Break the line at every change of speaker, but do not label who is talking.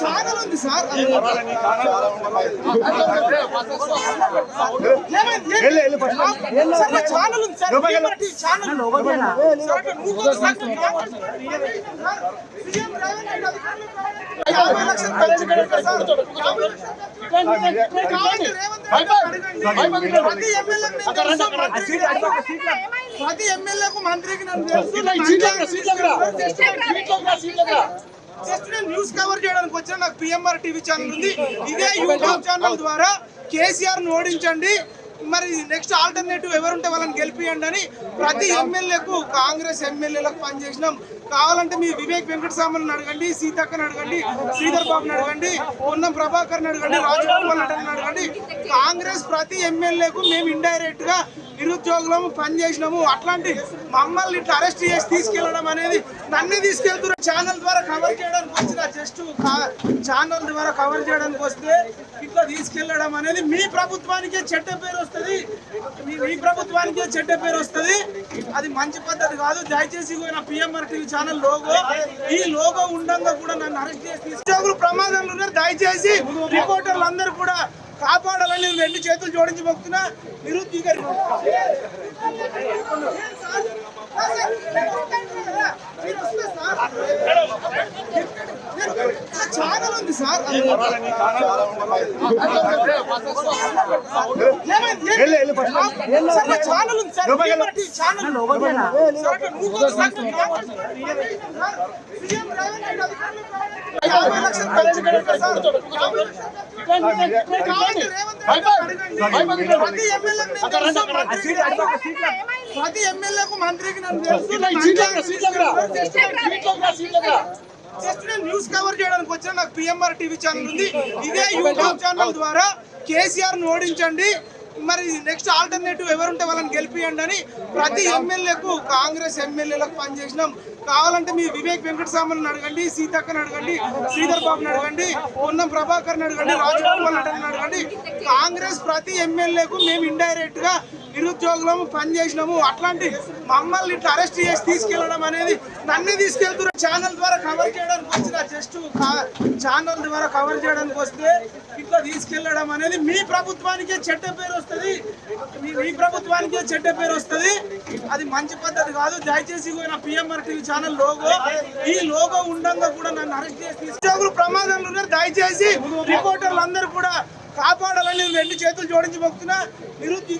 Channel ఉంది sir channel ఉంది sir channel యాభై లక్షలు సార్ యాభై ప్రతి ప్రతి ఎమ్మెల్యేకు మంత్రికి నన్ను తెలుసు జస్ట్ నేను న్యూస్ కవర్ చేయడానికి వచ్చిన నాకు పిఎంఆర్ టీవీ ఛానల్ ఉంది ఇదే యూట్యూబ్ ఛానల్ ద్వారా కేసీఆర్ను ఓడించండి మరి నెక్స్ట్ ఆల్టర్నేటివ్ ఎవరుంటే వాళ్ళని గెలిపియండి అని ప్రతి ఎమ్మెల్యేకు కాంగ్రెస్ ఎమ్మెల్యేలకు పనిచేసినాం. కావాలంటే మీ వివేక్ వెంకటస్వామిని అడగండి సీతక్కని అడగండి శ్రీధర్ బాబుని అడగండి పొన్నం ప్రభాకర్ని అడగండి రాజగోపాల్ రెడ్డిని అడగండి. కాంగ్రెస్ ప్రతి ఎమ్మెల్యేకు మేము ఇండైరెక్ట్గా నిరుద్యోగులము పనిచేసినాము అట్లాంటి మమ్మల్ని ఇట్లా అరెస్ట్ చేసి తీసుకెళ్ళడం అనేది నన్ను తీసుకెళ్తున్న ఛానల్ ద్వారా కవర్ చేయడానికి నెక్స్ట్ ఛానల్ ద్వారా కవర్ చేయడానికి వస్తే ఇట్లా తీసుకెళ్ళడం అనేది మీ ప్రభుత్వానికే చెడ్డ పేరు వస్తుంది. మీ మీ ప్రభుత్వానికే చెడ్డ పేరు వస్తుంది. అది మంచి పద్ధతి కాదు. దయచేసి నా పిఎంఆర్ టీవీ ఛానల్ లోగో ఈ లోగో ఉండగా కూడా నన్ను అరెస్ట్ చేసి ఉద్యోగులు ప్రమాదంలో ఉన్నారు. దయచేసి రిపోర్టర్లు అందరూ కూడా కాపాడాలని రెండు చేతులు జోడించి మొక్కుతున్నా. నిరుద్యోగ ఛానల్ ఉంది సార్. ఛానల్ ఉంది సార్. ఛానల్ ప్రతి ఎమ్మెల్యేకు మంత్రికి నన్ను తెలుసు జస్ట్ నేను న్యూస్ కవర్ చేయడానికి వచ్చిన నాకు పిఎంఆర్ టీవీ ఛానల్ ఉంది. ఇదే యూట్యూబ్ ఛానల్ ద్వారా కేసీఆర్ను ఓడించండి. మరి నెక్స్ట్ ఆల్టర్నేటివ్ ఎవరుంటే వాళ్ళని గెలిపియండి అని ప్రతి ఎమ్మెల్యేకు కాంగ్రెస్ ఎమ్మెల్యేలకు పనిచేసినాం కావాలంటే మీ వివేక్ వెంకటస్వామిని అడగండి సీతక్కని అడగండి శ్రీధర్ బాబుని అడగండి పొన్నం ప్రభాకర్ని అడగండి రాజగోపాల్ అడగండి. కాంగ్రెస్ ప్రతి ఎమ్మెల్యేకు మేము ఇండైరెక్ట్గా నిరుద్యోగులము పనిచేసినాము. అట్లాంటి మమ్మల్ని ఇట్లా అరెస్ట్ చేసి తీసుకెళ్ళడం అనేది నన్ను తీసుకెళ్తున్న ఛానల్ ద్వారా కవర్ చేయడానికి వచ్చిన జస్ట్ ఛానల్ ద్వారా కవర్ చేయడానికి వస్తే ఇట్లా తీసుకెళ్ళడం అనేది మీ ప్రభుత్వానికే చెడ్డ పేరు వస్తుంది. మీ మీ ప్రభుత్వానికే చెడ్డ పేరు వస్తుంది. అది మంచి పద్ధతి కాదు. దయచేసి నా పిఎంఆర్ టీవీ ఛానల్ లోగో ఈ లోగో ఉండగా కూడా నన్ను అరెస్ట్ చేసి నిరుద్యోగులు ప్రమాదంలో ఉన్నారు. దయచేసి రిపోర్టర్లు అందరూ కూడా కాపాడాలని రెండు చేతులు జోడించి మొక్కుతున్నా. నిరుద్యోగ